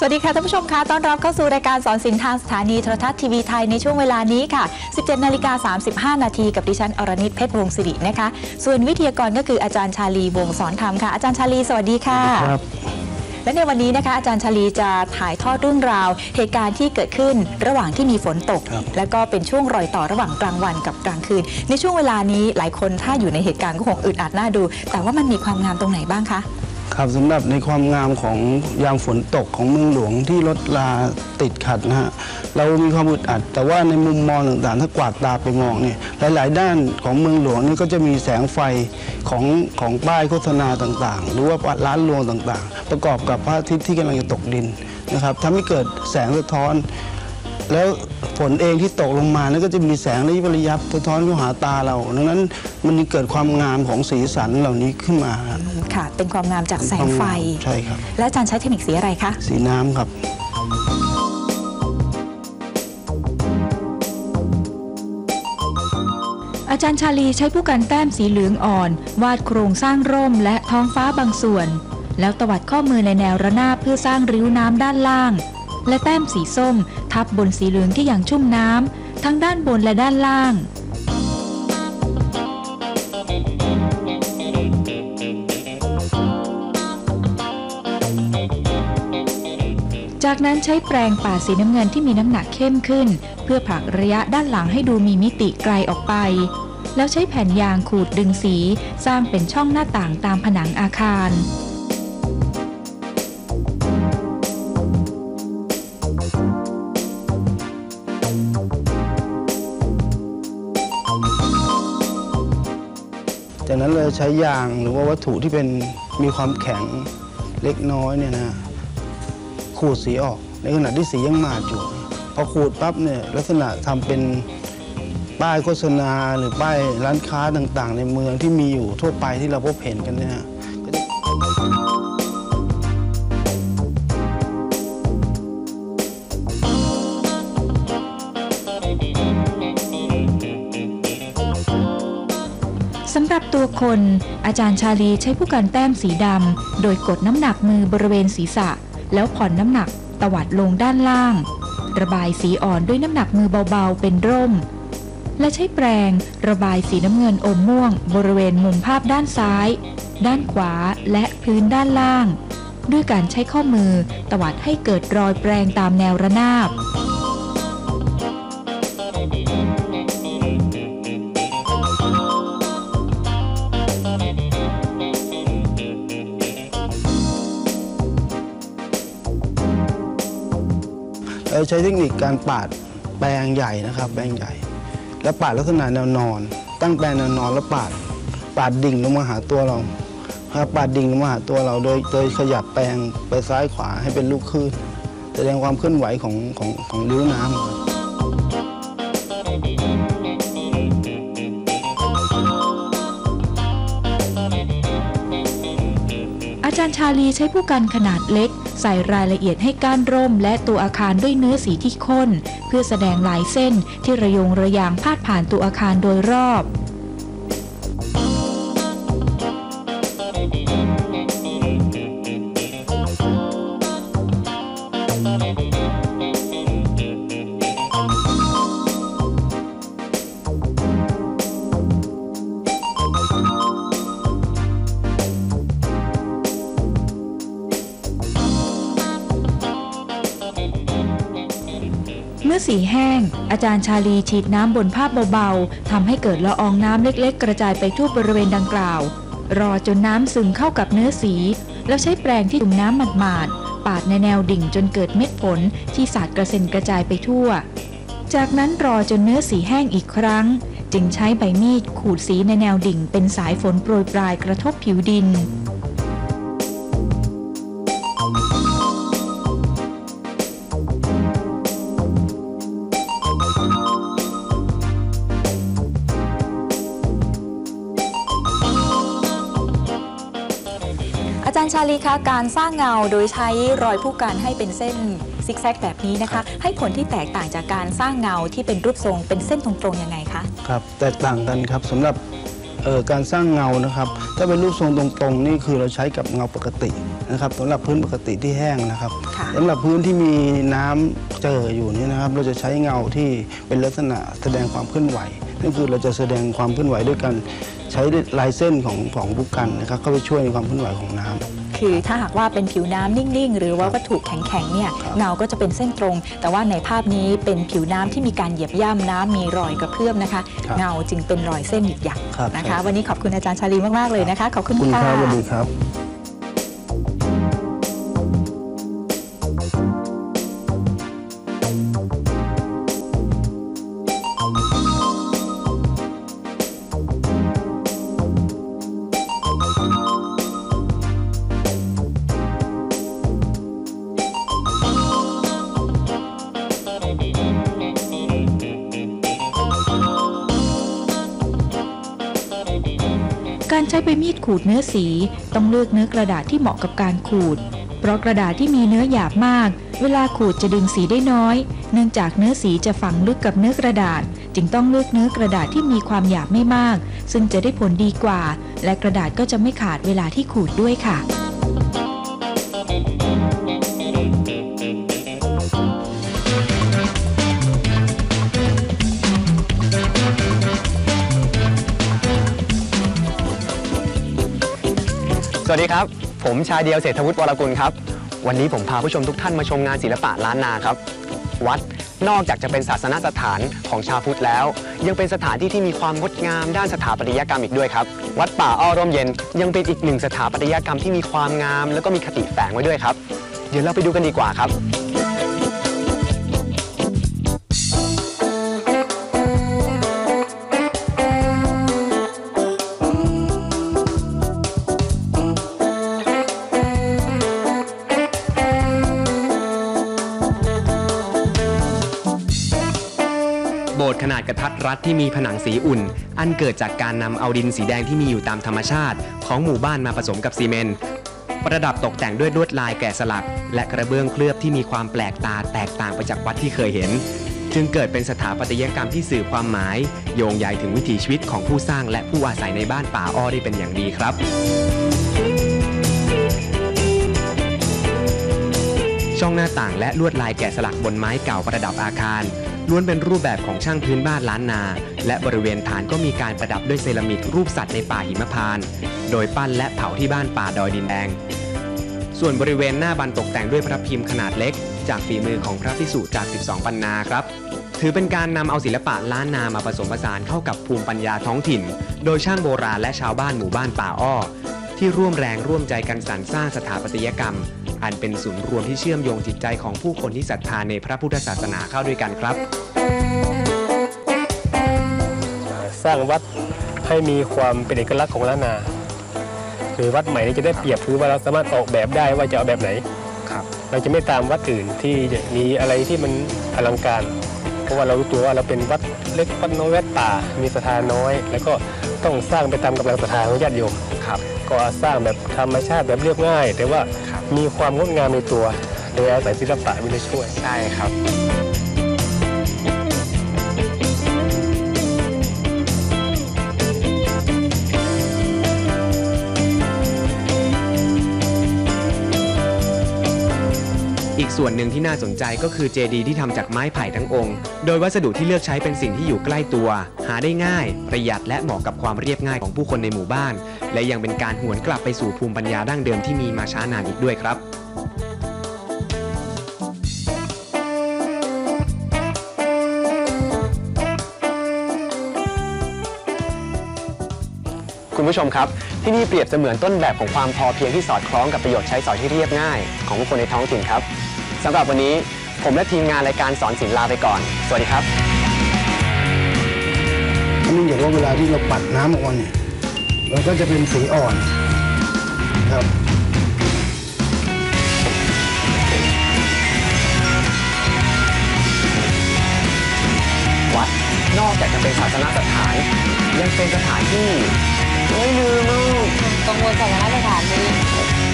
สวัสดีค่ะท่านผู้ชมคะต้อนรับเข้าสู่รายการสอนศิลป์ทางสถานีโทรทัศน์ทีวีไทยในช่วงเวลานี้ค่ะ 17นาฬิกา35 นาทีกับดิฉันอรณิตเพชรวงศ์สิรินะคะ ส่วนวิทยากรก็คืออาจารย์ชาลีวงศ์สอนธรรมค่ะ อาจารย์ชาลีสวัสดีค่ะครับและในวันนี้นะคะอาจารย์ชาลีจะถ่ายทอดเรื่องราว เหตุการณ์ที่เกิดขึ้นระหว่างที่มีฝนตกครับและก็เป็นช่วงรอยต่อระหว่างกลางวันกับกลางคืน ในช่วงเวลานี้หลายคนถ้าอยู่ในเหตุการณ์ก็คงอึดอัดน่าดู แต่ว่ามันมีความงามตรงไหนบ้างคะ ครับสำหรับในความงามของยามฝนตกของเมืองหลวงที่รถลาติดขัดนะฮะเรามีความอึดอัด แต่ว่าในมุมมองต่างๆ ถ้ากวาดตาไปมองเนี่ยหลายๆ ด้านของเมืองหลวงนี่ก็จะมีแสงไฟของของป้ายโฆษณาต่างๆ หรือว่าร้านรวงต่างๆ ประกอบกับพระอาทิตย์ที่กำลังจะตกดินนะครับทำให้เกิดแสงสะท้อน แล้วฝนเองที่ตกลงมานั่นก็จะมีแสงระยิบระยับสะท้อนเข้าหาตาเรา ดังนั้นมันจึงเกิดความงามของสีสันเหล่านี้ขึ้นมา ค่ะ เป็นความงามจากแสงไฟ ใช่ครับ และอาจารย์ใช้เทคนิคสีอะไรคะ สีน้ำครับอาจารย์ชาลีใช้ผู้กันแต้มสีเหลืองอ่อน วาดโครงสร้างร่มและท้องฟ้าบางส่วน แล้วตวัดข้อมือในแนวระนาบเพื่อสร้างริ้วน้ำด้านล่าง และแต้มสีส้ม ทับบนสีเหลืองที่อย่างชุ่มน้ำทั้งด้านบนและด้านล่างจากนั้นใช้แปรงป่าสีน้ำเงินที่มีน้ำหนักเข้มขึ้น เพื่อผลักระยะด้านหลังให้ดูมีมิติไกลออกไป แล้วใช้แผ่นยางขูดดึงสี สร้างเป็นช่องหน้าต่างตามผนังอาคาร ใช้ยางหรือว่าวัตถุที่เป็นมีความแข็งเล็กน้อยเนี่ยนะขูดสีออก ในขณะที่สียังมาอยู่พอขูดปั๊บเนี่ยลักษณะทำเป็นป้ายโฆษณาหรือป้ายร้านค้าต่างๆ ในเมืองที่มีอยู่ทั่วไปที่เราพบเห็นกันเนี่ยำหรับตัวคน อาจารย์ชาลีใช้ผู้กันแต้มสีดำ โดยกดน้ำหนักมือบริเวณศีรษะ แล้วผ่อนน้ำหนักตวัดลงด้านล่าง ระบายสีอ่อนด้วยน้ำหนักมือเบาๆ เป็นร่ม และใช้แปรงระบายสีน้ำเงินอมม่วง บริเวณมุมภาพด้านซ้าย ด้านขวาและพื้นด้านล่าง ด้วยการใช้ข้อมือตวัดให้เกิดรอยแปรงตามแนวระนาบ ใช้เทคนิคการปาดแปรงใหญ่นะครับ แปรงใหญ่ แล้วปาดลักษณะแนวนอน ตั้งแปรงแนวนอนแล้วปาดปาดดิ่งลงมาหาตัวเราครับปาดดิ่งลงมาหาตัวเราโดยโดยขยับแปรงไปซ้ายขวาให้เป็นลูกคลื่นแสดงความเคลื่อนไหวของของของริ้วน้ำครับอาจารย์ชาลีใช้ผู้กันขนาดเล็ก ใส่รายละเอียดให้ก้านร่มและตัวอาคารด้วยเนื้อสีที่ข้น เพื่อแสดงลายเส้นที่ระยงระยางพาดผ่านตัวอาคารโดยรอบ อสีแห้ง อาจารย์ชาลีฉีดน้ำบนภาพเบาๆทำให้เกิดละอองน้ำเล็กๆ กระจายไปทั่วบริเวณดังกล่าว รอจนน้ำซึมเข้ากับเนื้อสี แล้วใช้แปรงที่จุ่มน้ำหมาดๆปาดในแนวดิ่งจนเกิดเม็ดฝนที่สาดกระเซ็นกระจายไปทั่ว จากนั้นรอจนเนื้อสีแห้งอีกครั้ง จึงใช้ใบมีดขูดสีในแนวดิ่งเป็นสายฝนโปรยปลายกระทบผิวดิน ชาลีคะการสร้างเงาโดยใช้รอยผู้กันให้เป็นเส้นซิกแซกแบบนี้นะคะ ให้ผลที่แตกต่างจากการสร้างเงาที่เป็นรูปทรงเป็นเส้นตรงๆยังไงคะครับแตกต่างกันครับสำหรับเอ่อการสร้างเงานะครับ ถ้าเป็นรูปทรงตรงๆ นี่คือเราใช้กับเงาปกตินะครับสำหรับพื้นปกติที่แห้งนะครับค่ะสำหรับพื้นที่มีน้ำเจออยู่นี่นะครับ เราจะใช้เงาที่เป็นลักษณะแสดงความเคลื่อนไหว นั่นคือเราจะแสดงความเคลื่อนไหวด้วยการใช้ลายเส้นของของบุกกันนะครับเข้าไปช่วยในความเคลื่อนไหวของน้ำคือถ้าหากว่าเป็นผิวน้ำนิ่งๆ หรือว่าวัตถุแข็งๆเนี่ยครับเงาก็จะเป็นเส้นตรง แต่ว่าในภาพนี้เป็นผิวน้ำที่มีการเหยียบย่ำน้ำมีรอยกระเพื่อมนะคะครับเงาจึงเป็นรอยเส้นหยักครับๆนะครัคะบวันนี้ขอบคุณอาจารย์ชาลีมากๆเลยนะคะขอบคุณคุณค่ะครับสวัสดีครับ ใช้ใบมีดขูดเนื้อสี ต้องเลือกเนื้อกระดาษที่เหมาะกับการขูด เพราะกระดาษที่มีเนื้อหยาบมาก เวลาขูดจะดึงสีได้น้อย เนื่องจากเนื้อสีจะฝังลึกกับเนื้อกระดาษ จึงต้องเลือกเนื้อกระดาษที่มีความหยาบไม่มาก ซึ่งจะได้ผลดีกว่า และกระดาษก็จะไม่ขาดเวลาที่ขูดด้วยค่ะ สวัสดีครับ ผมชายเดียวเศรษฐวุฒิวรกุลครับ วันนี้ผมพาผู้ชมทุกท่านมาชมงานศิลปะล้านนาครับ วัดนอกจากจะเป็นศาสนสถานของชาวพุทธแล้ว ยังเป็นสถานที่ที่มีความงดงามด้านสถาปัตยกรรมอีกด้วยครับ วัดป่าอ้อร่มเย็นยังเป็นอีกหนึ่งสถาปัตยกรรมที่มีความงาม แล้วก็มีคติแฝงไว้ด้วยครับ เดี๋ยวเราไปดูกันดีกว่าครับ โบสถ์ขนาดกระทัดรัดที่มีผนังสีอุ่น อันเกิดจากการนำเอาดินสีแดงที่มีอยู่ตามธรรมชาติ ของหมู่บ้านมาผสมกับซีเมนต์ประดับตกแต่งด้วยลวดลายแกะสลัก และกระเบื้องเคลือบที่มีความแปลกตาแตกต่างไปจากวัดที่เคยเห็น จึงเกิดเป็นสถาปัตยกรรมที่สื่อความหมาย โยงใยถึงวิถีชีวิตของผู้สร้างและผู้อาศัยในบ้านป่าอ้อได้เป็นอย่างดีครับช่องหน้าต่างและลวดลายแกะสลักบนไม้เก่าประดับอาคาร ล้วนเป็นรูปแบบของช่างพื้นบ้านล้านนา และบริเวณฐานก็มีการประดับด้วยเซรามิกรูปสัตว์ในป่าหิมพานต์โดยปั้นและเผาที่บ้านป่าดอยดินแดง ส่วนบริเวณหน้าบันตกแต่งด้วยพระพิมพ์ขนาดเล็ก จากฝีมือของพระพิสุจาก 12 ปันนาครับ ถือเป็นการนำเอาศิลปะล้านนามาผสมผสานเข้ากับภูมิปัญญาท้องถิ่น โดยช่างโบราณและชาวบ้านหมู่บ้านป่าอ้อที่ร่วมแรงร่วมใจกันสรรสร้างสถาปัตยกรรม อันเป็นศูนย์รวมที่เชื่อมโยงจิตใจของผู้คนที่ศรัทธาในพระพุทธศาสนาเข้าด้วยกันครับ สร้างวัดให้มีความเป็นเอกลักษณ์ของล้านนาคือวัดใหม่นี่จะได้เปรียบคือว่าเราสามารถออกแบบได้ว่าจะเอาแบบไหนครับเราจะไม่ตามวัดอื่นที่จะมีอะไรที่มันอลังการ เพราะว่าเรารู้ตัวว่าเราเป็นวัดเล็กวัดน้อยวัดป่ามีศรัทธาน้อย แล้วก็ต้องสร้างไปตามกำลังศรัทธาของญาติโยมครับ ก็สร้างแบบธรรมชาติแบบเรียบง่าย แต่ว่าครับ มีความงดงามในตัวโดยอาศัยศิลปะมีได้ช่วยใช่ครับ ส่วนหนึ่งที่น่าสนใจก็คือเจดีย์ที่ทำจากไม้ไผ่ทั้งองค์ โดยวัสดุที่เลือกใช้เป็นสิ่งที่อยู่ใกล้ตัว หาได้ง่าย ประหยัดและเหมาะกับความเรียบง่ายของผู้คนในหมู่บ้าน และยังเป็นการหวนกลับไปสู่ภูมิปัญญาดั้งเดิมที่มีมาช้านานอีกด้วยครับคุณผู้ชมครับ ที่นี่เปรียบเสมือนต้นแบบของความพอเพียงที่สอดคล้องกับประโยชน์ใช้สอยที่เรียบง่าย ของผู้คนในท้องถิ่นครับ สำหรับวันนี้ผมและทีมงานรายการสอนศิลป์ลาไปก่อน สวัสดีครับเนื่องจากว่าเวลาที่เราปัดน้ำออกมาเนี่ยมันก็จะเป็นสีอ่อนครับวัดนอกจากจะเป็นศาสนสถาน ยังเป็นสถานที่ไม่ลืมมากกังวลสถานสถานนี้